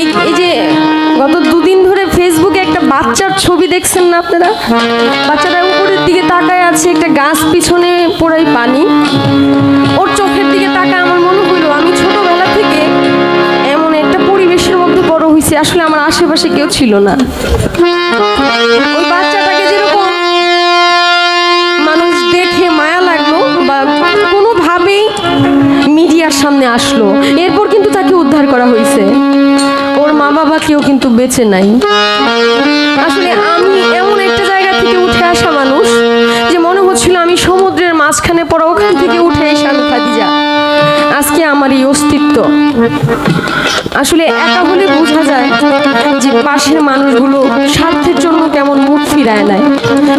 এই যে গত দুদিন ধরে ফেসবুকে একটা বাচ্চার ছবি দেখছেন না আপনারা? বাচ্চাটা উপরের দিকে তাকায় আছে, একটা গাছ পিছনে পুরাই পানি। ওর চোখের দিকে তাকায় আমার মনে হইল, আমি ছোটবেলা থেকে এমন একটা পরিবেশের মধ্যে বড় হয়েছি আসলে আমার আশেপাশে কেউ ছিল না। ওই বাচ্চাটাকে যেরকম মানুষ দেখে মায়া লাগল বা কোনোভাবেই মিডিয়ার সামনে আসলো। এরপর কিন্তু কেউ কিন্তু বেঁচে নাই। আসলে আমি এমন একটা জায়গা থেকে উঠে আসা মানুষ যে মনে হচ্ছিল আমি সমুদ্রের মাঝখানে পড়া, ওখান থেকে উঠে এসে আমি খাদিজা। আজকে আমার এই অস্তিত্ব। আসলে একা হলে বোঝা যায় যে পাশের মানুষগুলো স্বার্থের জন্য কেমন মুখ ফিরায় নেয়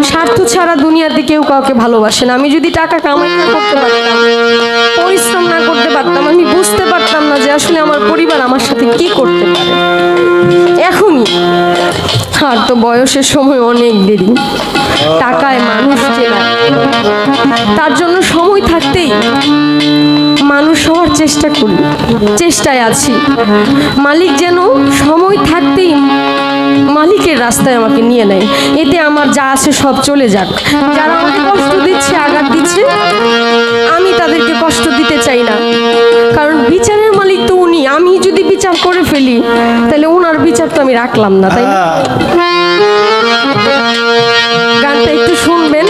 স্বার্থ ছাড়া দুনিয়াতে কেউ কাউকে ভালোবাসে না। আমি যদি টাকা কামাই না করতে পারতাম, পরিশ্রম না করতে পারতাম, আমি বুঝতে পারতাম না যে আসলে আমার পরিবার আমার সাথে কি করতে পারে। আর তো বয়সের সময় অনেক দেরি। টাকায় মানুষ চেনা। তার জন্য সময় থাকতেই মানুষ হওয়ার চেষ্টা করি, চেষ্টায় আছি। মালিক যেন সময় থাকতেই মালিকের রাস্তায় আমাকে নিয়ে নেয়। এতে আমার যা আছে সব চলে যাক। যারা আমাকে কষ্ট দিচ্ছে, আঘাত দিচ্ছে, আমি তাদেরকে কষ্ট দিতে চাই না। কারণ বিচারের বিচার করে ফেলি তাহলে ওনার বিচার তো আমি রাখলাম না তাই গানটা একটু শুনবেন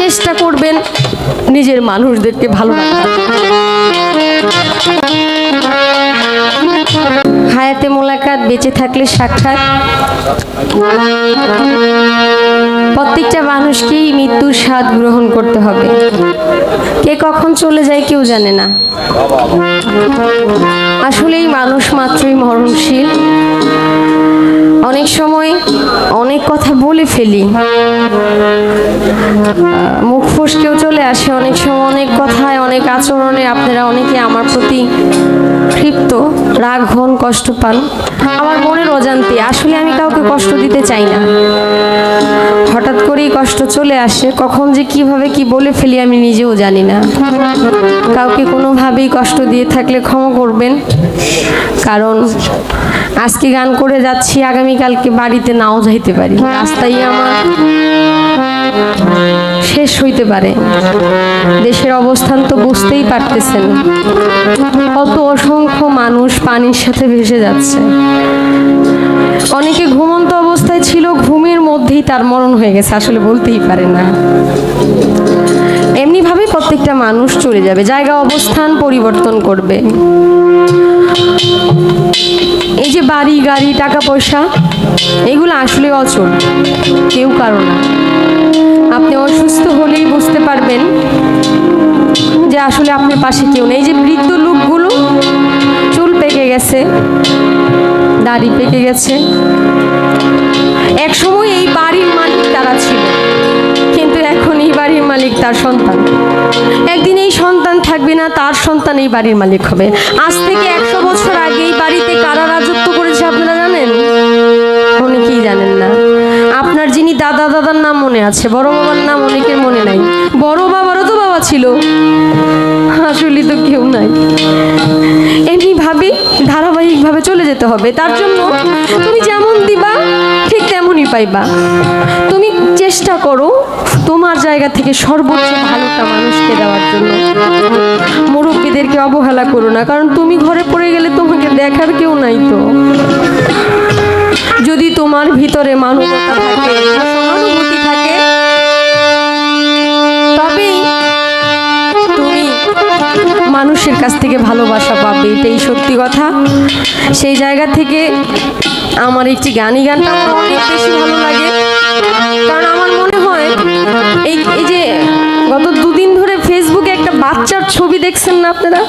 চেষ্টা করবেন নিজের মানুষদেরকে ভালো রাখার। হায়াতে মোলাকাত বেঁচে থাকলে সাক্ষাৎ। প্রত্যেকটা মানুষকেই মৃত্যুর স্বাদ গ্রহণ করতে হবে। কে কখন চলে যায় কেউ জানে না। আসলেই মানুষ মাত্রই মরণশীল। অনেক সময় অনেক কথা বলে ফেলি। মুখ ফসকেও চলে আসে। অনেক সময় অনেক কথায়, অনেক আচরণে আপনারা অনেকে আমার প্রতি ক্ষিপ্ত, রাগ হন কষ্ট পান। আমার মনের অজান্তে। আসলে আমি কাউকে কষ্ট দিতে চাই না। হঠাৎ করেই কষ্ট চলে আসে। কখন যে কীভাবে কি বলে ফেলি আমি নিজেও জানি না। কাউকে কোনোভাবেই কষ্ট দিয়ে থাকলে ক্ষমা করবেন। কারণ আজকে গান করে যাচ্ছি আগামীকালকে বাড়িতে নাও যাইতে পারি। রাস্তায় আমার শেষ হইতে পারে। দেশের অবস্থান তো বুঝতেই পারতেছেন। কত অসংখ্য মানুষ পানির সাথে ভেসে যাচ্ছে। অনেকে ঘুমন্ত অবস্থায় ছিল ঘুমের মধ্যেই তার মরণ হয়ে গেছে আসলে বলতেই পারে না। এমনিভাবে প্রত্যেকটা মানুষ চলে যাবে জায়গা অবস্থান পরিবর্তন করবে। যে বাড়ি, গাড়ি টাকা পয়সা এগুলো আসলে অচল। কেউ কারণ না। আপনি অসুস্থ হলেই বুঝতে পারবেন যে আসলে আপনার পাশে কেউ নেই। যে বৃদ্ধ লোকগুলো, চুল পেকে গেছে, দাড়ি পেকে গেছে। এক সময় এই বাড়ির মালিক তারা ছিল, কিন্তু এখন এই বাড়ির মালিক তার সন্তান। একদিন এই সন্তান থাকবে না, তার সন্তান এই বাড়ির মালিক হবে। আজ থেকে একশো বছর আগে এই বাড়িতে কারা রাজত্ব দাদা দাদার নাম মনে আছে, বড় বাবার নাম অনেকের মনে নাই। বড় বাবারও তো বাবা ছিল। আসলে তো কেউ নাই। এমনি ভাবে ধারাবাহিকভাবে চলে যেতে হবে। তার জন্য তুমি যেমন দিবা, ঠিক তেমনই পাইবা। তুমি চেষ্টা করো তোমার জায়গা থেকে সর্বোচ্চ ভালোটা মানুষকে দেওয়ার জন্য। মুরব্বীদেরকে অবহেলা করো না, কারণ তুমি ঘরে পড়ে গেলে তোমাকে দেখার কেউ নাই তো। যদি তোমার ভিতরে মানবতা থাকে, সহানুভূতি থাকে, তবেই তুমি মানুষের কাছ থেকে ভালোবাসা পাবে। এটাই সত্যি কথা। সেই জায়গা থেকে আমার একটি গানই গানটা অনেক বেশি ভালো লাগে। কারণ আমার মনে দেখছেন না আপনারা?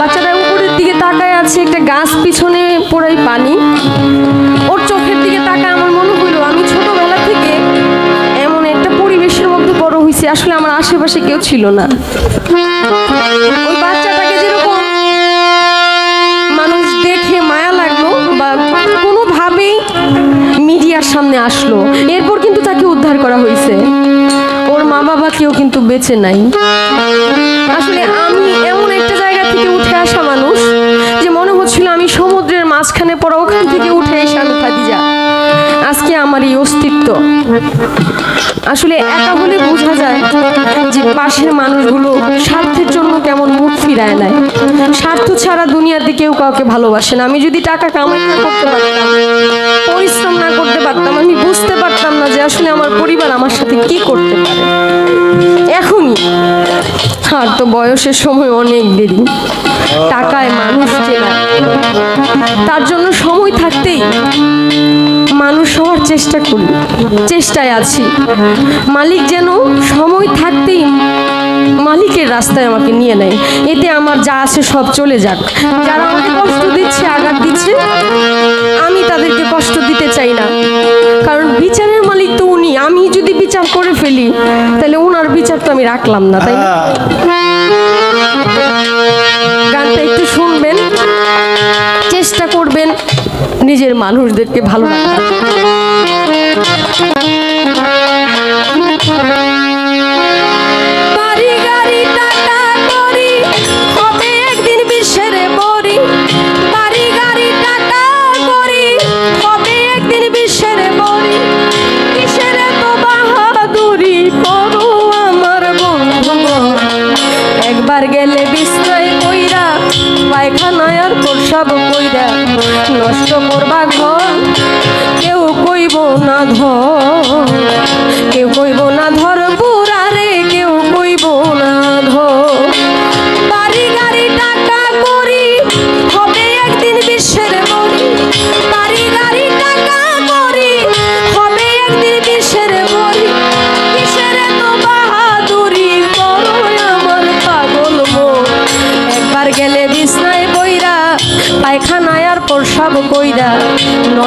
বাচ্চাটা উপরের দিকে তাকায় আছে, একটা গাছ পিছনে পুরাই পানি। ওর চোখের দিকে তাকায় আমার মনে হইল আমি ছোটবেলা থেকে এমন একটা পরিবেশের মধ্যে বড় হয়েছি, আসলে আমার আশেপাশে কেউ ছিল না। ওই বাচ্চাটাকে যেরকম মানুষ দেখে মায়া লাগল বা কোনোভাবেই মিডিয়ার সামনে আসলো, এরপর কিন্তু তাকে উদ্ধার করা হয়েছে। ওর মা বাবা কেউ কিন্তু বেঁচে নাই। আসলে আমি এমন একটা জায়গা থেকে উঠে আসা মানুষ যে মনে হচ্ছিল আমি সমুদ্রের মাঝখানে পড়া ওখান থেকে উঠে এসে আমি খাদিজা। আজকে আমার এই অস্তিত্ব। আসলে একা হলে বোঝা যায় যে পাশের মানুষগুলো স্বার্থের জন্য কেমন মুখ ফিরায় নেয়। স্বার্থ ছাড়া দুনিয়াতে কেউ কাউকে ভালোবাসে না। আমি যদি টাকা কামাই না করতে পারতাম, পরিশ্রম না করতে পারতাম, আমি বুঝতে পারতাম আসলে আমার পরিবার আমার সাথে কি করতে পারে? এখনই। আর তো বয়সের সময় অনেক দেরি। টাকায় মানুষ চেনা। তার জন্য সময় থাকতেই মানুষ হওয়ার চেষ্টা করি। চেষ্টায় আছি। মালিক যেন সময় থাকতেই মালিকের রাস্তায় আমাকে নিয়ে নেয়। এতে আমার যা আছে সব চলে যাক। যারা আমাকে কষ্ট দিচ্ছে, আঘাত দিচ্ছে, আমি তাদেরকে কষ্ট দিতে চাই না। কারণ উনি আমি যদি বিচার করে ফেলি তাহলে ওনার বিচার তো আমি রাখলাম না তাই না? গানটা একটু শুনবেন চেষ্টা করবেন নিজের মানুষদেরকে ভালো রাখার।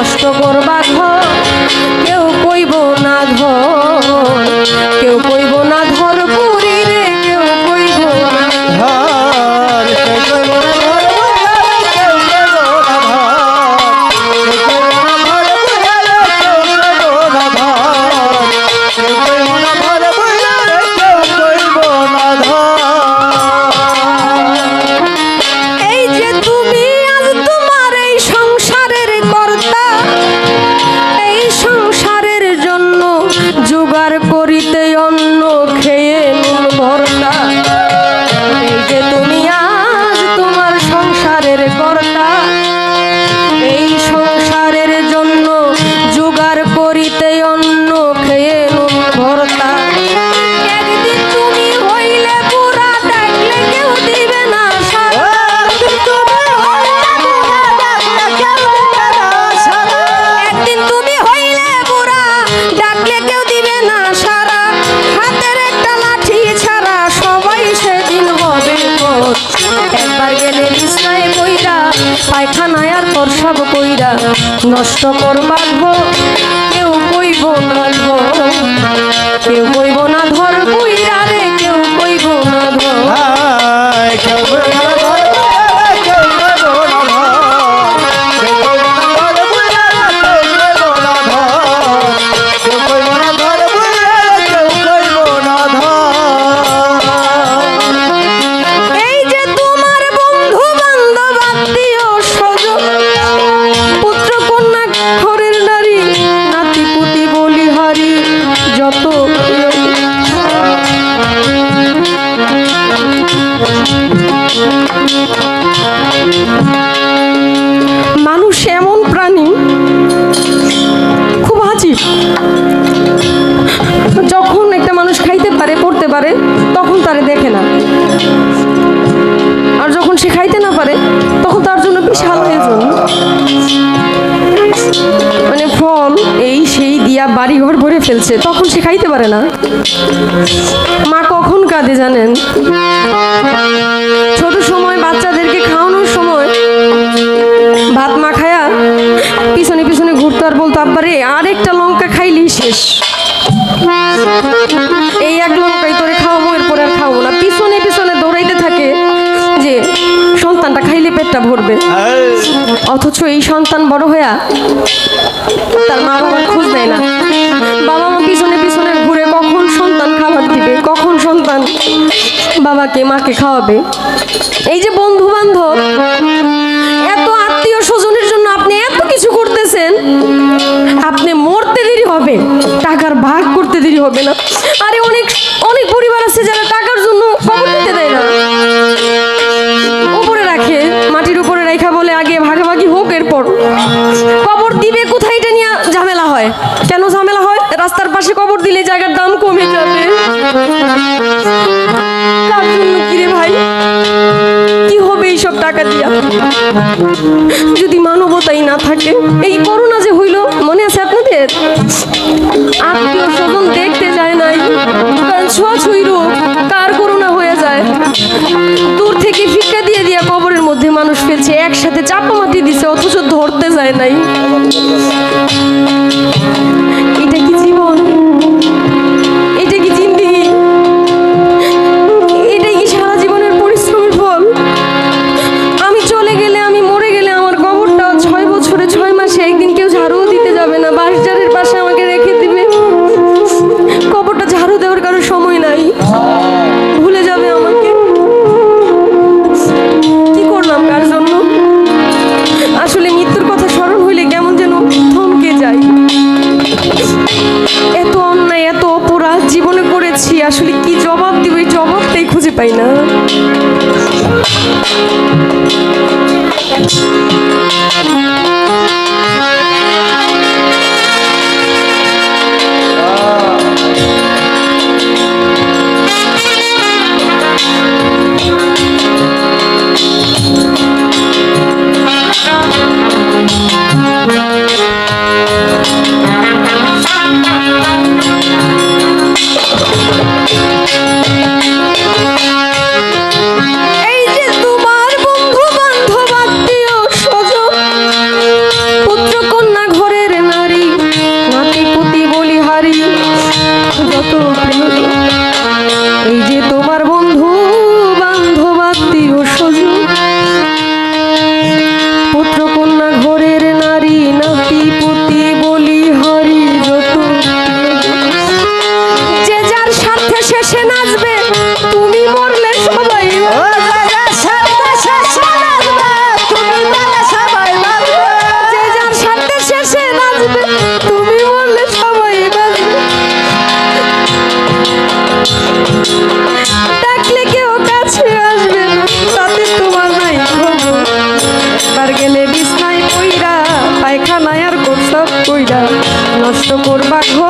নষ্ট করবা পায়খানায় আর প্রসাব কইরা নষ্ট করবার গো কেউ কইব না ধর কেউ কইব না ধর ফেলছে তখন সে খাইতে পারে না। মা কখন কাঁদে জানেন? ছোট সময় বাচ্চাদেরকে খাওয়ানোর সময় ভাত মা খায়া পিছনে পিছনে ঘুরতে আর বলতো আব্বারে আরেকটা লঙ্কা খাইলেই শেষ। পেটটা ভরবে। অথচ এই সন্তান বড় হইয়া তার মা বাবা খোঁজ দেয় না। বাবা মা পিছনে পিছনে ঘুরে কখন সন্তান খাবার দিবে, কখন সন্তান বাবাকে, মাকে খাওয়াবে। এই যে বন্ধু বান্ধব এত আত্মীয় স্বজনের জন্য আপনি এত কিছু করতেছেন, আপনি মরতে দেরি হবে, টাকার ভাগ করতে দেরি হবে না। আরে অনেক অনেক পরিবার আছে যারা টাকার জন্য খবর দিতে দেয় না। সেই জায়গার দাম কমে যাবে। কিরে ভাই? কি হবে এইসব টাকা দিয়া? যদি মানবতাই না থাকে, এই করোনা যে হইল, মনে আছে আপনাদের? আত্মীয় স্বজন দেখতে যায় নাই কারণ ছোঁয়াছুঁই রোগ কার করোনা হয়ে যায়। দূর থেকে ভিক্ষা দিয়ে দিয়া কবরের মধ্যে মানুষ ফেলছে, একসাথে চাপা মাটি দিছে, অথচ ধরতে যায় নাই। painel. তো করবা ঘর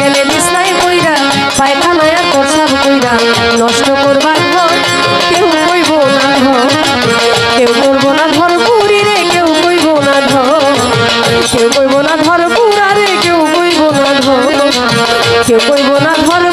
গেলে কইরা, পায়খানায় কইরা, নষ্ট করবার ঘর কেউ কইব না ঘর কেউ করব না ধর পুরি রে, কেউ কইব না ধর। কেউ কইব না ধর পুরা রে, কেউ কইব না ধর। কেউ কইব না ধর